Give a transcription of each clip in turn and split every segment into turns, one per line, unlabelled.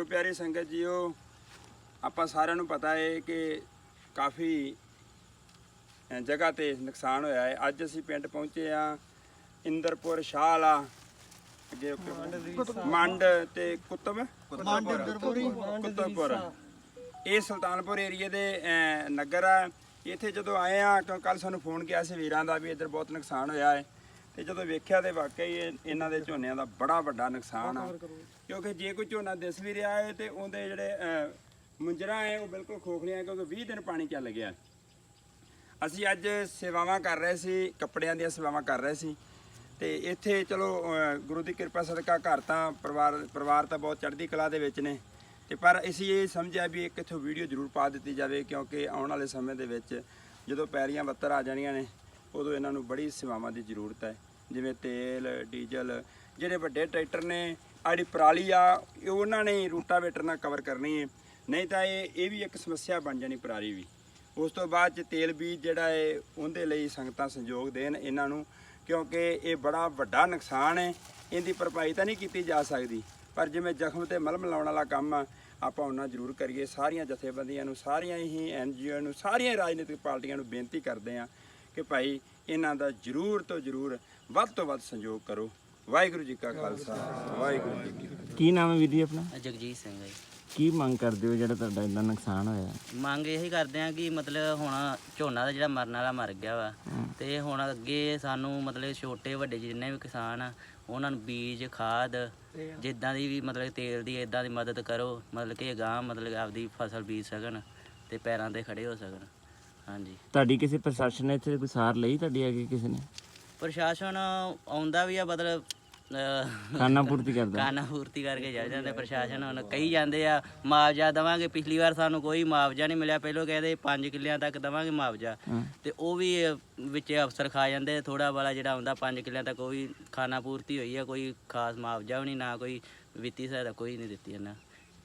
ਗੁਰੂ ਪਿਆਰੀ ਸੰਗਤ ਜੀਓ ਆਪਾਂ ਸਾਰਿਆਂ ਨੂੰ ਪਤਾ ਹੈ ਕਿ ਕਾਫੀ ਜਗ੍ਹਾ ਤੇ ਨੁਕਸਾਨ ਹੋਇਆ ਹੈ ਅੱਜ ਅਸੀਂ ਪਿੰਡ ਪਹੁੰਚੇ ਆ ਇੰਦਰਪੁਰ ਸ਼ਾਹਲਾ ਅੱਗੇ ਮੰਡ ਤੇ ਕੁਤਬ? ਕੁਤਬਪੁਰ। ਇਹ ਸੁਲਤਾਨਪੁਰ ਏਰੀਏ ਦੇ ਨਗਰ ਆ। ਇੱਥੇ ਜਦੋਂ ਆਏ ਆ ਕੱਲ ਸਾਨੂੰ ਫੋਨ ਕੀਤਾ ਸੀ ਵੀਰਾਂ ਦਾ ਵੀ ਇੱਧਰ ਬਹੁਤ ਨੁਕਸਾਨ ਹੋਇਆ ਹੈ ਤੇ ਜਦੋਂ ਵੇਖਿਆ ਤੇ ਵਾਕਈ ਇਹ- ਇਹਨਾਂ ਦੇ ਝੋਨਿਆਂ ਦਾ ਬੜਾ ਵੱਡਾ ਨੁਕਸਾਨ ਆ। ਕਿਉਂਕਿ ਜੇ ਕੋਈ ਝੋਨਾ ਦਿਸ ਵੀ ਰਿਹਾ ਹੈ ਤੇ ਉਹਦੇ ਜਿਹੜੇ ਅ, ਮੁੰਜਰਾ ਹੈ ਉਹ ਬਿਲਕੁਲ ਖੋਖਲੀਆਂ ਹੈ ਕਿਉਂਕਿ 20 ਦਿਨ ਪਾਣੀ ਚੱਲ ਗਿਆ। ਅਸੀਂ ਅੱਜ ਸੇਵਾਵਾਂ ਕਰ ਰਹੇ ਸੀ ਕੱਪੜਿਆਂ ਦੀਆਂ ਸੇਵਾਵਾਂ ਕਰ ਰਹੇ ਸੀ। ਤੇ ਇੱਥੇ ਚਲੋ ਅਹ, ਗੁਰੂ ਦੀ ਕਿਰਪਾ ਸਦਕਾ ਘਰ ਤਾਂ ਪਰਿਵਾਰ ਪਰਿਵਾਰ ਤਾਂ ਬਹੁਤ ਚੜ੍ਹਦੀ ਕਲਾ ਦੇ ਵਿੱਚ ਨੇ। ਤੇ ਪਰ ਅਸੀਂ ਇਹ ਸਮਝਿਆ ਵੀ ਇੱਕ ਇੱਥੋਂ ਵੀਡੀਓ ਜ਼ਰੂਰ ਪਾ ਦਿੱਤੀ ਜਾਵੇ ਕਿਉਂਕਿ ਆਉਣ ਵਾਲੇ ਸਮੇਂ ਦੇ ਵਿੱਚ ਜਦੋਂ ਪੈਰੀਆਂ ਬੱਤਰ ਆ ਜਾਣੀਆਂ ਨੇ ਉਦੋਂ ਇਹਨਾਂ ਨੂੰ ਬੜੀ ਸੇਵਾਵਾਂ ਦੀ ਜ਼ਰੂਰਤ ਹੈ। ਜਿਵੇਂ ਤੇਲ, ਡੀਜ਼ਲ, ਜਿਹੜੇ ਵੱਡੇ ਟਰੈਕਟਰ ਨੇ, ਆੜੀ ਪਰਾਲੀ ਆ, ਇਹ ਉਹਨਾਂ ਨੇ ਰੂਟਾਵੇਟਰ ਨਾਲ ਕਵਰ ਕਰਨੀ ਹੈ। ਨਹੀਂ ਤਾਂ ਇਹ ਇਹ ਵੀ ਇੱਕ ਸਮੱਸਿਆ ਬਣ ਜਾਣੀ ਪਰਾਲੀ ਵੀ। ਉਸ ਤੋਂ ਬਾਅਦ ਚ ਤੇਲ ਬੀਜ ਜਿਹੜਾ ਹੈ, ਉਹਦੇ ਲਈ ਸੰਗਤਾਂ ਸੰਯੋਗ ਦੇਣ ਇਹਨਾਂ ਨੂੰ, ਕਿਉਂਕਿ ਇਹ ਬੜਾ ਵੱਡਾ ਨੁਕਸਾਨ ਹੈ। ਇਹਦੀ ਭਰਪਾਈ ਤਾਂ ਨਹੀਂ ਕੀਤੀ ਜਾ ਸਕਦੀ। ਪਰ ਜਿਵੇਂ ਜ਼ਖਮ ਤੇ ਮਲਮ ਲਾਉਣ ਵਾਲਾ ਕੰਮ ਆ, ਆਪਾਂ ਉਹਨਾਂ ਜ਼ਰੂਰ ਕਰੀਏ। ਸਾਰੀਆਂ ਜਥੇਬੰਦੀਆਂ ਨੂੰ, ਸਾਰੀਆਂ ਹੀ ਐਨਜੀਓ ਨੂੰ, ਸਾਰੀਆਂ ਰਾਜਨੀਤਿਕ ਪਾਰਟੀਆਂ ਨੂੰ ਬੇਨਤੀ ਕਰਦੇ ਆ ਕਿ ਭਾਈ ਇਹਨਾਂ ਦਾ ਜ਼ਰੂਰ ਤੋਂ ਜ਼ਰੂਰ ਵੱਧ ਤੋਂ ਵੱਧ ਸੰਯੋਗ ਕਰੋ। ਵਾਹਿਗੁਰੂ ਜੀ ਕਾ ਖਾਲਸਾ ਵਾਹਿਗੁਰੂ ਜੀ ਕੀ ਫਤਿਹ।
ਕੀ ਨਾਮ ਹੈ ਵੀਰ ਜੀ ਆਪਣਾ?
ਜਗਜੀਤ ਸਿੰਘ ਹੈ ਜੀ।
ਕੀ ਮੰਗ ਕਰਦੇ ਹੋ ਜਿਹੜਾ ਤੁਹਾਡਾ ਇੰਨਾ ਨੁਕਸਾਨ ਹੋਇਆ?
ਮੰਗ ਇਹੀ ਕਰਦੇ ਆ ਕਿ ਮਤਲਬ ਹੁਣ ਝੋਨਾ ਦਾ ਜਿਹੜਾ ਮਰਨ ਵਾਲਾ ਮਰ ਗਿਆ ਵਾ ਤੇ ਹੁਣ ਅੱਗੇ ਸਾਨੂੰ ਮਤਲਬ ਛੋਟੇ ਵੱਡੇ ਜਿੰਨੇ ਵੀ ਕਿਸਾਨ ਆ ਉਹਨਾਂ ਨੂੰ ਬੀਜ ਖਾਦ ਜਿੱਦਾਂ ਦੀ ਵੀ ਮਤਲਬ ਤੇਲ ਦੀ ਇਦਾਂ ਦੀ ਮਦਦ ਕਰੋ ਮਤਲਬ ਕਿ ਗਾਂ ਮਤਲਬ ਆਪਦੀ ਫਸਲ ਬੀਜ ਸਕਣ ਤੇ ਪੈਰਾਂ ਤੇ ਖੜੇ ਹੋ ਸਕਣ। ਹਾਂਜੀ।
ਤੁਹਾਡੀ ਕਿਸੇ ਪ੍ਰਸ਼ਾਸਨ ਨੇ ਇੱਥੇ ਕੋਈ ਸਾਰ ਲਈ ਤੁਹਾਡੀ ਅੱਗੇ ਕਿਸੇ ਨੇ?
ਪ੍ਰਸ਼ਾਸਨ ਆਉਂਦਾ ਵੀ ਆ ਮਤਲਬ
ਖਾਨਾ ਪੂਰਤੀ ਕਰਦਾ।
ਕਾਨਾ ਪੂਰਤੀ ਕਰਕੇ ਚੱਲ ਜਾਂਦੇ ਪ੍ਰਸ਼ਾਸਨ ਹੁਣ ਕਹੀ ਜਾਂਦੇ ਆ ਮੁਆਵਜ਼ਾ ਦਵਾਂਗੇ। ਪਿਛਲੀ ਵਾਰ ਸਾਨੂੰ ਕੋਈ ਮੁਆਵਜ਼ਾ ਨਹੀਂ ਮਿਲਿਆ। ਪਹਿਲੋਂ ਕਹਿੰਦੇ 5 ਕਿੱਲਿਆਂ ਤੱਕ ਦਵਾਂਗੇ ਮੁਆਵਜ਼ਾ। ਤੇ ਉਹ ਵੀ ਵਿੱਚ ਅਫਸਰ ਖਾ ਜਾਂਦੇ ਥੋੜਾ ਵਾਲਾ ਜਿਹੜਾ ਹੁੰਦਾ 5 ਕਿੱਲਿਆਂ ਤੱਕ ਉਹ ਵੀ ਖਾਨਾ ਪੂਰਤੀ ਹੋਈ ਆ। ਕੋਈ ਖਾਸ ਮੁਆਵਜ਼ਾ ਵੀ ਨਹੀਂ ਨਾ ਕੋਈ ਵਿੱਤੀ ਸਹਾਇਤਾ ਕੋਈ ਨਹੀਂ ਦਿੱਤੀ ਇਹਨਾਂ।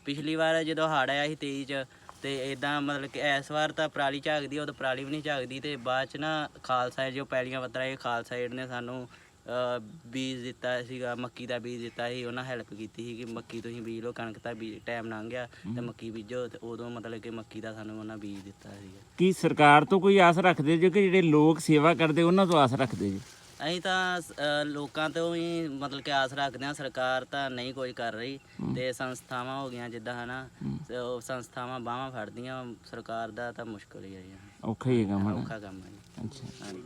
ਪਿਛਲੀ ਵਾਰ ਜਦੋਂ ਹੜ੍ਹ ਆਇਆ ਸੀ 23 ਚ ਤੇ ਇਦਾਂ ਮਤਲਬ ਕਿ ਇਸ ਵਾਰ ਤਾਂ ਪਰਾਲੀ ਝਾਕਦੀ ਉਹ ਤਾਂ ਪਰਾਲੀ ਵੀ ਨਹੀਂ ਝਾਕਦੀ ਤੇ ਬਾਅਦ ਚ ਨਾ ਖਾਲਸਾ ਜੋ ਪੈਲੀਆਂ ਵਤਰਾ ਇਹ ਖਾਲਸਾ ਏਡ ਨੇ ਸਾਨੂੰ ਬੀਜ ਦਿੱਤਾ ਸੀਗਾ ਮੱਕੀ ਦਾ ਬੀਜ ਦਿੱਤਾ ਸੀ ਉਹਨਾਂ ਹੈਲਪ ਕੀਤੀ ਸੀ ਕਿ ਮੱਕੀ ਤੁਸੀਂ ਬੀਜ ਲਓ ਕਣਕ ਦਾ ਬੀਜ ਟਾਈਮ ਲੰਘ ਗਿਆ ਤੇ ਮੱਕੀ ਬੀਜੋ ਤੇ ਉਦੋਂ ਮਤਲਬ ਕਿ ਮੱਕੀ ਦਾ ਸਾਨੂੰ ਉਹਨਾਂ ਬੀਜ ਦਿੱਤਾ ਸੀਗਾ।
ਕੀ ਸਰਕਾਰ ਤੋਂ ਕੋਈ ਆਸ ਰੱਖਦੇ ਜੋ ਕਿ ਜਿਹੜੇ ਲੋਕ ਸੇਵਾ ਕਰਦੇ ਉਹਨਾਂ ਤੋਂ ਆਸ ਰੱਖਦੇ ਜੀ?
ਅਸੀਂ ਤਾਂ ਲੋਕਾਂ ਤੋਂ ਹੀ ਮਤਲਬ ਕਿ ਆਸ ਰੱਖਦੇ ਹਾਂ ਸਰਕਾਰ ਤਾਂ ਨਹੀਂ ਕੋਈ ਕਰ ਰਹੀ ਤੇ ਸੰਸਥਾਵਾਂ ਹੋ ਗਈਆਂ ਜਿੱਦਾਂ ਹਨਾ ਤੇ ਉਹ ਸੰਸਥਾਵਾਂ ਬਾਹਾਂ ਫੜਦੀਆਂ ਸਰਕਾਰ ਦਾ ਤਾਂ ਮੁਸ਼ਕਲ ਹੀ ਹੈ ਜੀ।
ਔਖਾ ਹੀ ਹੈ ਕੰਮ ਹਨਾ?
ਔਖਾ ਕੰਮ ਹੈ ਜੀ।
ਅੱਛਾ।
ਹਾਂਜੀ।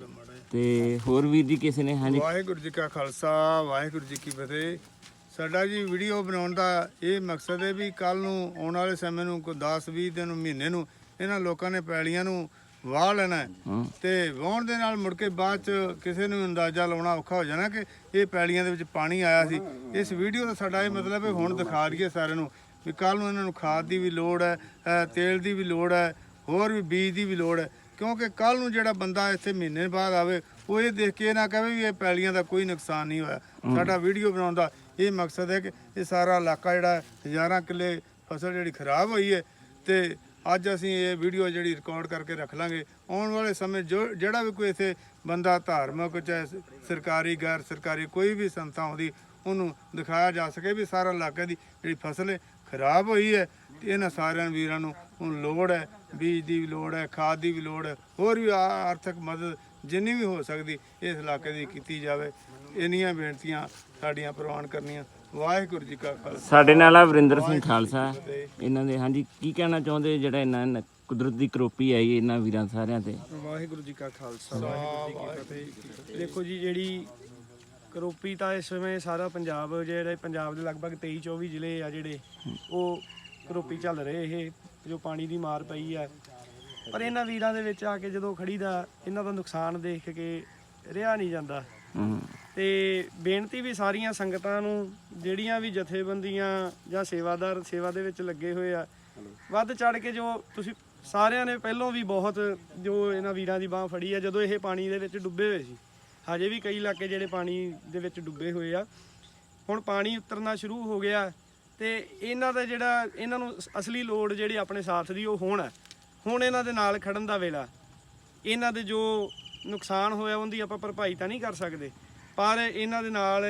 ਤੇ ਹੋਰ ਵੀਰ ਜੀ ਕਿਸੇ ਨੇ? ਹਾਂਜੀ।
ਵਾਹਿਗੁਰੂ ਜੀ ਕਾ ਖਾਲਸਾ ਵਾਹਿਗੁਰੂ ਜੀ ਕੀ ਫਤਿਹ। ਸਾਡਾ ਜੀ ਵੀਡੀਓ ਬਣਾਉਣ ਦਾ ਇਹ ਮਕਸਦ ਹੈ ਵੀ ਕੱਲ ਨੂੰ ਆਉਣ ਵਾਲੇ ਸਮੇਂ ਨੂੰ ਕੋਈ 10 20 ਦਿਨ ਮਹੀਨੇ ਨੂੰ ਇਹਨਾਂ ਲੋਕਾਂ ਨੇ ਪੈਲੀਆਂ ਨੂੰ ਵਾਹ ਲੈਣਾ ਹੈ।
ਹਾਂ
ਤੇ ਵਾਹੁਣ ਦੇ ਨਾਲ ਮੁੜ ਕੇ ਬਾਅਦ ਚ ਕਿਸੇ ਨੂੰ ਅੰਦਾਜ਼ਾ ਲਾਉਣਾ ਔਖਾ ਹੋ ਜਾਣਾ ਕਿ ਇਹ ਪੈਲੀਆਂ ਦੇ ਵਿੱਚ ਪਾਣੀ ਆਇਆ ਸੀ। ਇਸ ਵੀਡੀਓ ਦਾ ਸਾਡਾ ਇਹ ਮਤਲਬ ਹੈ ਹੁਣ ਦਿਖਾ ਦਈਏ ਸਾਰਿਆਂ ਨੂੰ ਵੀ ਕੱਲ ਨੂੰ ਇਹਨਾਂ ਨੂੰ ਖਾਦ ਦੀ ਵੀ ਲੋੜ ਹੈ ਅ, ਤੇਲ ਦੀ ਵੀ ਲੋੜ ਹੈ ਹੋਰ ਵੀ ਬੀਜ ਦੀ ਵੀ ਲੋੜ ਹੈ। ਕਿਉਂਕਿ ਕੱਲ ਨੂੰ ਜਿਹੜਾ ਬੰਦਾ ਇੱਥੇ ਮਹੀਨੇ ਬਾਅਦ ਆਵੇ ਉਹ ਇਹ ਦੇਖ ਕੇ ਇਹ ਨਾ ਕਹੇ ਵੀ ਇਹ ਪੈਲੀਆਂ ਦਾ ਕੋਈ ਨੁਕਸਾਨ ਨਹੀਂ ਹੋਇਆ। ਸਾਡਾ ਵੀਡੀਓ ਬਣਾਉਣ ਦਾ ਇਹ ਮਕਸਦ ਹੈ ਕਿ ਇਹ ਸਾਰਾ ਇਲਾਕਾ ਜਿਹੜਾ ਹੈ, ਹਜ਼ਾਰਾਂ ਕਿੱਲੇ ਫਸਲ ਜਿਹੜੀ ਖਰਾਬ ਹੋਈ ਹੈ ਤੇ ਅੱਜ ਅਸੀਂ ਇਹ ਵੀਡੀਓ ਜਿਹੜੀ ਰਿਕਾਰਡ ਕਰਕੇ ਰੱਖ ਲਾਂਗੇ। ਆਉਣ ਵਾਲੇ ਸਮੇਂ ਜੋ ਜਿਹੜਾ ਵੀ ਕੋਈ ਇੱਥੇ ਬੰਦਾ ਧਾਰਮਿਕ ਚਾਹੇ ਸਰਕਾਰੀ, ਗੈਰ ਸਰਕਾਰੀ ਕੋਈ ਵੀ ਸੰਸਥਾ ਆਉਂਦੀ, ਉਹਨੂੰ ਦਿਖਾਇਆ ਜਾ ਸਕੇ ਵੀ ਸਾਰਾ ਇਲਾਕੇ ਦੀ ਜਿਹੜੀ ਫਸਲ ਹੈ, ਖਰਾਬ ਹੋਈ ਹੈ। ਤੇ ਇਹਨਾਂ ਸਾਰਿਆਂ ਵੀਰਾਂ ਨੂੰ ਹੁਣ ਲੋੜ ਹੈ, ਬੀਜ ਦੀ ਵੀ ਲੋੜ ਹੈ, ਖਾਦ ਦੀ ਵੀ ਲੋੜ ਹੈ, ਹੋਰ ਵੀ ਆਰਥਿਕ ਮਦਦ ਜਿੰਨੀ ਵੀ ਹੋ ਸਕਦੀ, ਇਸ ਇਲਾਕੇ ਦੀ ਕੀਤੀ ਜਾਵੇ। ਇੰਨੀਆਂ ਬੇਨਤੀਆਂ ਸਾਡੀਆਂ ਪ੍ਰਵਾਨ ਕਰਨੀਆਂ। ਵਾਹਿਗੁਰੂ ਜੀ ਕਾ ਖਾਲਸਾ।
ਸਾਡੇ ਨਾਲ ਆ ਵਰਿੰਦਰ ਸਿੰਘ ਖਾਲਸਾ। ਇਹਨਾਂ ਦੇ ਹਾਂਜੀ ਕੀ ਕਹਿਣਾ ਚਾਹੁੰਦੇ ਜਿਹੜਾ ਇਹਨਾਂ ਨ- ਕੁਦਰਤ ਦੀ ਕਰੋਪੀ ਆਈ ਇਹਨਾਂ ਵੀਰਾਂ ਸਾਰਿਆਂ ਤੇ?
ਵਾਹਿਗੁਰੂ ਜੀ ਕਾ ਖਾਲਸਾ। ਵਾਹਿਗੁਰੂ ਜੀ ਕੀ ਫਤਿਹ। ਦੇਖੋ ਜੀ ਜਿਹੜੀ ਕਰੋਪੀ ਤਾਂ ਇਸ ਸਮੇਂ ਸਾਰਾ ਪੰਜਾਬ ਜਿਹੜੇ ਪੰਜਾਬ ਦੇ ਲਗਭਗ 23 24 ਜ਼ਿਲ੍ਹੇ ਆ ਜਿਹੜੇ ਉਹ ਕਰੋਪੀ ਚੱਲ ਰਹੇ ਇਹ ਜੋ ਪਾਣੀ ਦੀ ਮਾਰ ਪਈ ਆ। ਪਰ ਇਹਨਾਂ ਵੀਰਾਂ ਦੇ ਵਿੱਚ ਆ ਕੇ ਜਦੋਂ ਖੜੀਦਾ ਇਹਨਾਂ ਦਾ ਨੁਕਸਾਨ ਦੇਖ ਕੇ ਰਿਹਾ ਨਹੀਂ ਜਾਂਦਾ। ਤੇ ਬੇਨਤੀ ਵੀ ਸਾਰੀਆਂ ਸੰਗਤਾਂ ਨੂੰ ਜਿਹੜੀਆਂ ਵੀ ਜਥੇਬੰਦੀਆਂ ਜਾਂ ਸੇਵਾਦਾਰ ਸੇਵਾ ਦੇ ਵਿੱਚ ਲੱਗੇ ਹੋਏ ਆ ਵੱਧ ਚੜ ਕੇ ਜੋ ਤੁਸੀਂ ਸਾਰਿਆਂ ਨੇ ਪਹਿਲੋਂ ਵੀ ਬਹੁਤ ਜੋ ਇਹਨਾਂ ਵੀਰਾਂ ਦੀ ਬਾਹ ਫੜੀ ਆ ਜਦੋਂ ਇਹ ਪਾਣੀ ਦੇ ਵਿੱਚ ਡੁੱਬੇ ਹੋਏ ਸੀ ਹਜੇ ਵੀ ਕਈ ਇਲਾਕੇ ਜਿਹੜੇ ਪਾਣੀ ਦੇ ਵਿੱਚ ਡੁੱਬੇ ਹੋਏ ਆ। ਹੁਣ ਪਾਣੀ ਉਤਰਨਾ ਸ਼ੁਰੂ ਹੋ ਗਿਆ ਤੇ ਇਹਨਾਂ ਦਾ ਜਿਹੜਾ ਇਹਨਾਂ ਨੂੰ ਅਸ- ਅਸਲੀ ਲੋੜ ਜਿਹੜੀ ਆਪਣੇ ਸਾਥ ਦੀ ਉਹ ਹੁਣ ਹੈ ਹੁਣ ਇਹਨਾਂ ਦੇ ਨਾਲ ਖੜਨ ਦਾ ਵੇਲਾ। ਇਹਨਾਂ ਦੇ ਜੋ ਨੁਕਸਾਨ ਹੋਇਆ ਉਹਦੀ ਆਪਾਂ ਭਰਪਾਈ ਤਾਂ ਨਹੀਂ ਕਰ ਸਕਦੇ। ਪਰ ਇਹਨਾਂ ਦੇ ਨਾਲ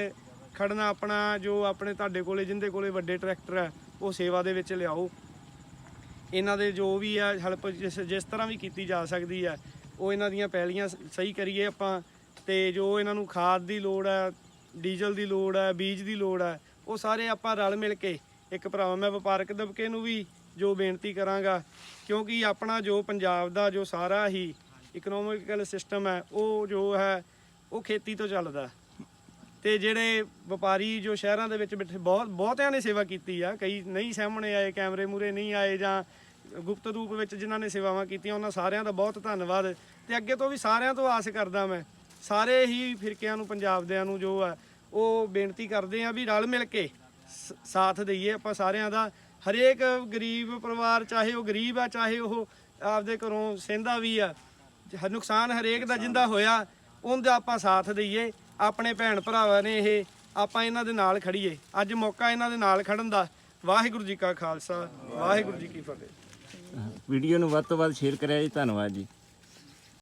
ਖੜਨਾ ਆਪਣਾ ਜੋ ਆਪਣੇ ਤੁਹਾਡੇ ਕੋਲੇ, ਜਿੰਦੇ ਕੋਲੇ ਵੱਡੇ ਟਰੈਕਟਰ ਹੈ ਉਹ ਸੇਵਾ ਦੇ ਵਿੱਚ ਲਿਆਓ। ਇਹਨਾਂ ਦੇ ਜੋ ਵੀ ਆ ਹੈਲਪ ਜਿਸ ਜਿਸ ਤਰ੍ਹਾਂ ਵੀ ਕੀਤੀ ਜਾ ਸਕਦੀ ਹੈ ਉਹ ਇਹਨਾਂ ਦੀਆਂ ਪੈਲੀਆਂ ਸਹੀ ਕਰੀਏ ਆਪਾਂ। ਤੇ ਜੋ ਇਹਨਾਂ ਨੂੰ ਖਾਦ ਦੀ ਲੋੜ ਹੈ ਡੀਜ਼ਲ ਦੀ ਲੋੜ ਹੈ ਬੀਜ ਦੀ ਲੋੜ ਹੈ ਉਹ ਸਾਰੇ ਆਪਾਂ ਰਲ ਮਿਲ ਕੇ ਇੱਕ ਭਰਾਵਾ, ਮੈਂ ਵਪਾਰਕ ਦਬਕੇ ਨੂੰ ਵੀ ਜੋ ਬੇਨਤੀ ਕਰਾਂਗਾ, ਕਿਉਂਕਿ ਆਪਣਾ ਜੋ ਪੰਜਾਬ ਦਾ ਜੋ ਸਾਰਾ ਹੀ ਇਕਨੋਮਿਕਲ ਸਿਸਟਮ ਹੈ ਉਹ ਜੋ ਹੈ, ਉਹ ਖੇਤੀ ਤੋਂ ਚੱਲਦਾ। ਤੇ ਜਿਹੜੇ ਵਪਾਰੀ ਜੋ ਸ਼ਹਿਰਾਂ ਦੇ ਵਿੱਚ ਬੈਠੇ, ਬਹੁਤ, ਬਹੁਤਿਆਂ ਨੇ ਸੇਵਾ ਕੀਤੀ ਆ। ਕਈ ਨਹੀਂ ਸਾਹਮਣੇ ਆਏ, ਕੈਮਰੇ ਮੂਰੇ ਨਹੀਂ ਆਏ ਜਾਂ ਗੁਪਤ ਰੂਪ ਵਿੱਚ ਜਿਨ੍ਹਾਂ ਨੇ ਸੇਵਾਵਾਂ ਕੀਤੀਆਂ, ਉਹਨਾਂ ਸਾਰਿਆਂ ਦਾ ਬਹੁਤ ਧੰਨਵਾਦ। ਤੇ ਅੱਗੇ ਤੋਂ ਵੀ ਸਾਰਿਆਂ ਤੋਂ ਆਸ ਕਰਦਾ ਮੈਂ, ਸਾਰੇ ਹੀ ਫਿਰਕਿਆਂ ਨੂੰ ਪੰਜਾਬ ਦਿਆਂ ਨੂੰ ਜੋ ਆ, ਉਹ ਬੇਨਤੀ ਕਰਦੇ ਆ ਵੀ ਰਲ ਮਿਲ ਕੇ ਸ- ਸਾਥ ਦਈਏ। ਆਪਾਂ ਸਾਰਿਆਂ ਦਾ ਹਰੇਕ ਗਰੀਬ ਪਰਿਵਾਰ, ਚਾਹੇ ਉਹ ਗਰੀਬ ਆ, ਚਾਹੇ ਉਹ ਆਪਦੇ ਘਰੋਂ ਸਹਿੰਦਾ ਵੀ ਆ, ਨੁਕਸਾਨ ਹਰੇਕ ਦਾ ਜਿੰਦਾ ਹੋਇਆ, ਉਹਦਾ ਆਪਾਂ ਸਾਥ ਦਈਏ। ਆਪਣੇ ਭੈਣ ਭਰਾਵਾਂ ਨੇ ਇਹ ਆਪਾਂ ਇਹਨਾਂ ਦੇ ਨਾਲ ਖੜੀਏ ਅੱਜ ਮੌਕਾ ਇਹਨਾਂ ਦੇ ਨਾਲ ਖੜਨ ਦਾ। ਵਾਹਿਗੁਰੂ ਜੀ ਕਾ ਖਾਲਸਾ, ਵਾਹਿਗੁਰੂ ਜੀ ਕੀ ਫਤਿਹ।
ਵੀਡੀਓ ਨੂੰ ਵੱਧ ਤੋਂ ਵੱਧ ਸ਼ੇਅਰ ਕਰਿਆ ਜੀ। ਧੰਨਵਾਦ ਜੀ।